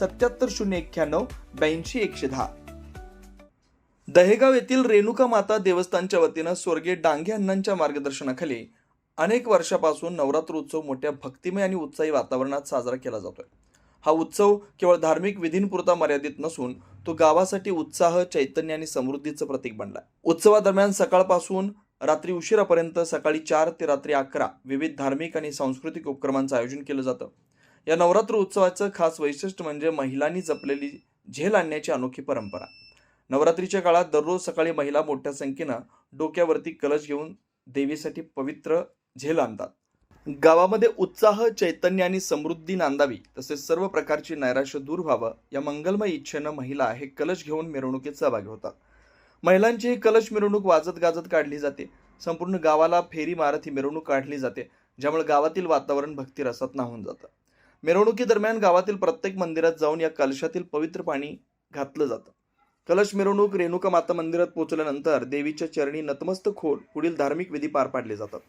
सत्याहत्तर शून्य एक्क्याण्णव ब्याऐंशी एकशे दहा. दहेगाव येथील रेणुका माता देवस्थानच्या वतीनं स्वर्गीय डांगे अण्णांच्या मार्गदर्शनाखाली अनेक वर्षापासून नवरात्र उत्सव मोठ्या भक्तिमय आणि उत्साही वातावरणात साजरा केला जातोय. हा उत्सव केवळ धार्मिक विधींपुरता मर्यादित नसून तो गावासाठी उत्साह चैतन्य आणि समृद्धीचं प्रतीक बनलाय उत्सवादरम्यान सकाळपासून रात्री उशिरापर्यंत सकाळी चार ते रात्री अकरा विविध धार्मिक आणि सांस्कृतिक उपक्रमांचं आयोजन केलं जातं. या नवरात्र उत्सवाचं खास वैशिष्ट्य म्हणजे महिलांनी जपलेली झेल आणण्याची अनोखी परंपरा. नवरात्रीच्या काळात दररोज सकाळी महिला मोठ्या संख्येनं डोक्यावरती कलश घेऊन देवीसाठी पवित्र झेल आणतात. गावामध्ये उत्साह चैतन्य आणि समृद्धी नांदावी तसेच सर्व प्रकारची नैराश्य दूर व्हावं या मंगलमय इच्छेनं महिला हे कलश घेऊन मिरवणुकीत सहभागी होतात. महिलांची ही कलश मिरवणूक वाजत गाजत काढली जाते. संपूर्ण गावाला फेरी मारत ही मिरवणूक काढली जाते ज्यामुळे गावातील वातावरण भक्तिरसात नाहून जातं. मिरवणुकीदरम्यान गावातील प्रत्येक मंदिरात जाऊन या कलशातील पवित्र पाणी घातलं जातं. कलश मिरवणूक रेणुका माता मंदिरात पोहोचल्यानंतर देवीच्या चरणी नतमस्तक खोल पुढील धार्मिक विधी पार पाडले जातात.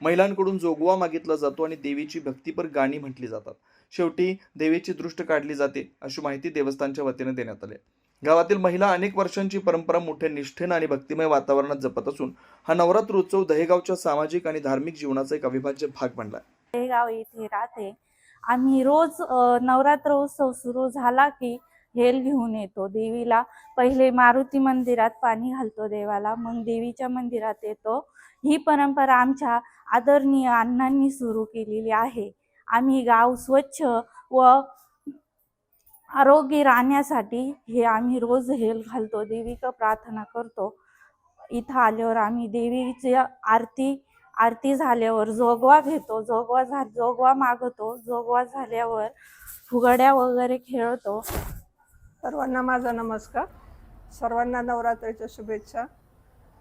महिलांकडून जोगवा मागितला जातो आणि देवीची भक्तीपर गाणी म्हटली जातात. शेवटी देवीची दृष्ट काढली जाते अशी माहिती देवस्थानच्या वतीने देण्यात आली. गावातील महिला अनेक वर्षांची परंपरा मोठ्या निष्ठेनं आणि भक्तिमय वातावरणात जपत असून हा नवरात्र उत्सव दहेगावच्या सामाजिक आणि धार्मिक जीवनाचा एक अविभाज्य भाग बनला दहेगाव येथे राहते. आम्ही रोज नवरात्र उत्सव सुरू झाला की हेल घेऊन येतो देवीला. पहिले मारुती मंदिरात पाणी घालतो देवाला मग देवीच्या मंदिरात येतो. ही परंपरा आमच्या आदरणीय अण्णांनी सुरू केलेली आहे. आम्ही गाव स्वच्छ व आरोग्य राहण्यासाठी हे आम्ही रोज हेल घालतो देवीक प्रार्थना करतो. इथं आल्यावर आम्ही देवीची आरती आरती झाल्यावर जोगवा घेतो जोगवा झा जोगवा मागतो जोगवा झाल्यावर फुगड्या वगैरे खेळतो. सर्वांना माझा नमस्कार. सर्वांना नवरात्रीच्या शुभेच्छा.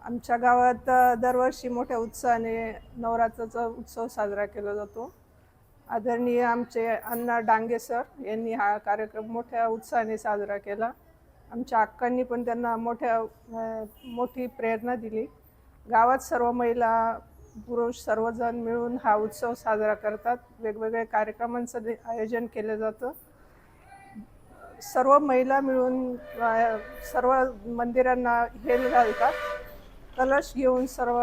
आमच्या गावात दरवर्षी मोठ्या उत्साहाने नवरात्राचा उत्सव साजरा केला जातो. आदरणीय आमचे अण्णा डांगे सर यांनी हा कार्यक्रम मोठ्या उत्साहाने साजरा केला. आमच्या अक्कांनी पण त्यांना मोठ्या मोठी प्रेरणा दिली. गावात सर्व महिला पुरुष सर्वजण मिळून हा उत्सव साजरा करतात. वेगवेगळ्या कार्यक्रमांचं दे- आयोजन केलं जातं. सर्व महिला मिळून सर्व मंदिरांना हेल घालतात. कलश घेऊन सर्व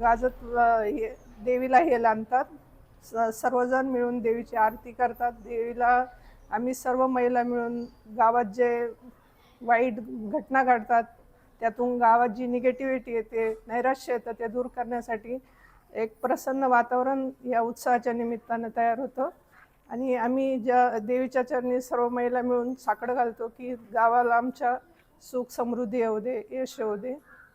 गाजत हे देवीला हेल आणतात स सर्वजण मिळून देवीची आरती करतात. देवीला आम्ही सर्व महिला मिळून गावात जे वाईट घटना घडतात त्यातून गावात जी निगेटिव्हिटी येते नैराश्य येतं ते दूर करण्यासाठी एक प्रसन्न वातावरण या उत्सवाच्या निमित्तानं तयार होतं. आणि आम्ही ज्या देवीच्या चरणी सर्व महिला मिळून साकडं घालतो की गावाला आमच्या सुख समृद्धी येऊ दे यश येऊ दे.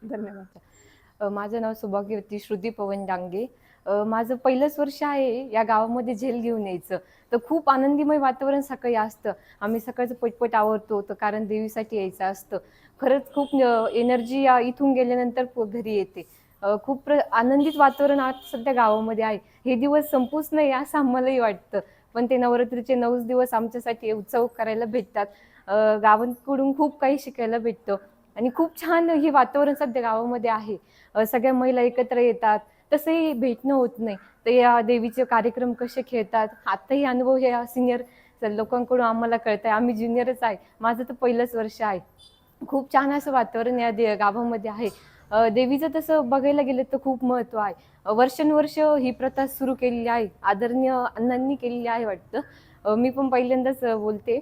धन्यवाद. माझं नाव सौभाग्यवती श्रुती पवन डांगे माझं पहिलंच वर्ष आहे या गावामध्ये झेल घेऊन यायचं. तर खूप आनंदीमय वातावरण सकाळी असतं. आम्ही सकाळचं पटपट आवरतो तर कारण देवीसाठी यायचं असतं. खरंच खूप एनर्जी या इथून गेल्यानंतर पो- घरी येते. खूप प्र आनंदित वातावरण आज सध्या गावामध्ये आहे. हे दिवस संपूच नाही असं आम्हालाही वाटतं. पण ते नवरात्रीचे नऊच दिवस आमच्यासाठी उत्सव करायला भेटतात. गावांकडून खूप काही शिकायला भेटतं. आणि खूप छान हे वातावरण सध्या गावामध्ये आहे. सगळ्या महिला एकत्र येतात. तसंही भेटणं होत नाही. तर या देवीचे कार्यक्रम कसे खेळतात? आताही अनुभव हे सिनियर लोकांकडून आम्हाला कळत आहे आम्ही ज्युनियरच आहे. माझं तर पहिलंच वर्ष आहे. खूप छान असं वातावरण या दे गावामध्ये आहे. देवीचं तसं बघायला गेलं तर खूप महत्त्व आहे. वर्षानुवर्ष ही प्रथा सुरू केलेली आहे. आदरणीय अण्णांनी केलेली आहे वाटतं. मी पण पहिल्यांदाच बोलते.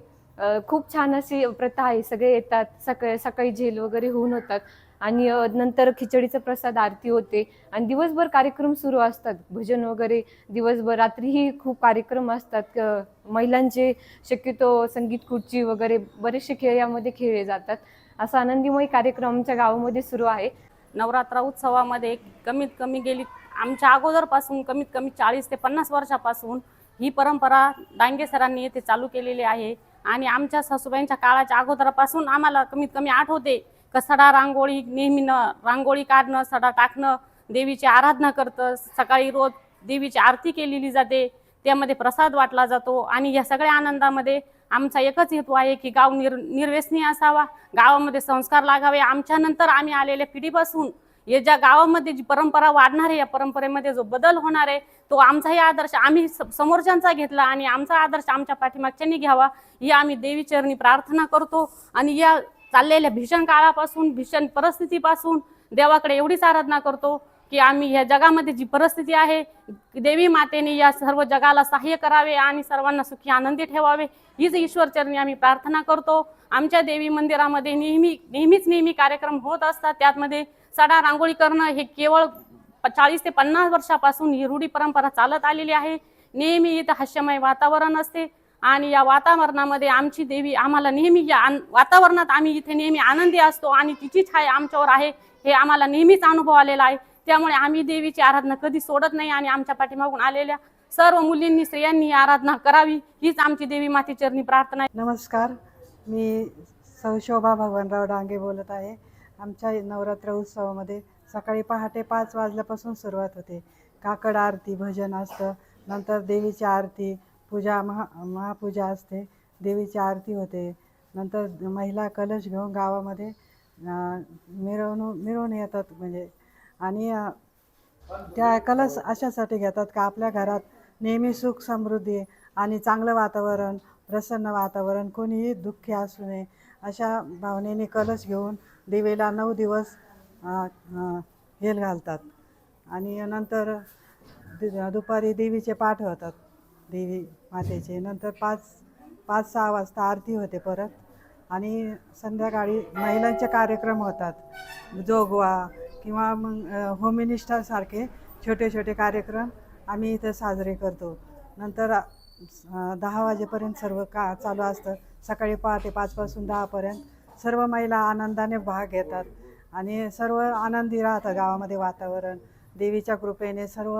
खूप छान अशी प्रथा आहे. सगळे येतात. सकाळी सकाळी झेल वगैरे होऊन होतात. आणि नंतर खिचडीचा प्रसाद आरती होते. आणि दिवसभर कार्यक्रम सुरू असतात. भजन वगैरे दिवसभर. रात्रीही खूप कार्यक्रम असतात. महिलांचे शक्यतो संगीत खुर्ची वगैरे बरेचसे खेळ यामध्ये खेळले जातात. असा आनंदीमय कार्यक्रम आमच्या गावामध्ये सुरू आहे. नवरात्र उत्सवामध्ये कमीत कमी गेली आमच्या अगोदरपासून कमीत कमी चाळीस ते पन्नास वर्षापासून ही परंपरा डांगे सरांनी येथे चालू केलेली आहे. आणि आमच्या सासूबाईंच्या काळाच्या अगोदरापासून आम्हाला कमीत कमी आठवते. कसडा सडा रांगोळी नेहमी न रांगोळी काढणं सडा टाकणं देवीची आराधना करतं सकाळी रोज देवीची आरती केलेली जाते त्यामध्ये प्रसाद वाटला जातो आणि या सगळ्या आनंदामध्ये आमचा एकच हेतू आहे की गाव निर निर्व्यसनी असावा गावामध्ये संस्कार लागावे. आमच्यानंतर आम्ही आलेल्या पिढीपासून या ज्या गावामध्ये जी परंपरा वाढणार आहे या परंपरेमध्ये जो बदल होणार आहे तो आमचाही आदर्श आम्ही स- समोरच्यांचा घेतला आणि आमचा आदर्श आमच्या पाठीमागच्यांनी घ्यावा. ही आम्ही देवीचरणी प्रार्थना करतो आणि या चाललेल्या भीषण काळापासून भीषण परिस्थितीपासून देवाकडे एवढीच आराधना करतो की आम्ही ह्या जगामध्ये जी परिस्थिती आहे देवी मातेने या सर्व जगाला सहाय्य करावे आणि सर्वांना सुखी आनंदी ठेवावे हीच ईश्वरचरणी आम्ही प्रार्थना करतो. आमच्या देवी मंदिरामध्ये नेहमी नेहमीच नेहमी कार्यक्रम होत असतात. त्यामध्ये सडा रांगोळी करणं हे केवळ चाळीस ते पन्नास वर्षापासून ही रूढी परंपरा चालत आलेली आहे. नेहमी इथं हास्यमय वातावरण असते. आणि या वातावरणामध्ये आमची देवी आम्हाला नेहमी या आन- वातावरणात आम्ही इथे नेहमी आनंदी असतो आणि तिची छाया आमच्यावर आहे हे आम्हाला नेहमीच अनुभव आलेला आहे. त्यामुळे आम्ही देवीची आराधना कधी सोडत नाही आणि आमच्या पाठीमागून आलेल्या सर्व मुलींनी स्त्रियांनी आराधना करावी हीच आमची देवी मातेचरणी प्रार्थना आहे. नमस्कार. मी सौ शोभा भगवानराव डांगे बोलत आहे. आमच्या नवरात्र उत्सवामध्ये सकाळी पहाटे पाच वाजल्यापासून सुरुवात होते. काकड आरती भजन असतं. नंतर देवीची आरती पूजा महा महापूजा असते. देवीची आरती होते. नंतर महिला कलश घेऊन गावामध्ये मिरवणू मिरवणूक मिरवून येतात म्हणजे. आणि त्या कलश अशासाठी घेतात का आपल्या घरात नेहमी सुख समृद्धी आणि चांगलं वातावरण प्रसन्न वातावरण कोणीही दुःखी असू नये अशा भावनेने कलश घेऊन देवीला नऊ दिवस हेल घालतात. आणि नंतर दु- दुपारी देवीचे पाठ होतात. देवी मातेचे. नंतर पाच पाच सहा वाजता आरती होते परत. आणि संध्याकाळी महिलांचे कार्यक्रम होतात. जोगवा किंवा मग होमिनिष्ठासारखे छोटे छोटे कार्यक्रम आम्ही इथे साजरे करतो. नंतर दहा वाजेपर्यंत सर्व का चालू असतं. सकाळी पहाटे पाचपासून दहापर्यंत सर्व महिला आनंदाने भाग घेतात. आणि सर्व आनंदी राहतं गावामध्ये वातावरण. देवीच्या कृपेने सर्व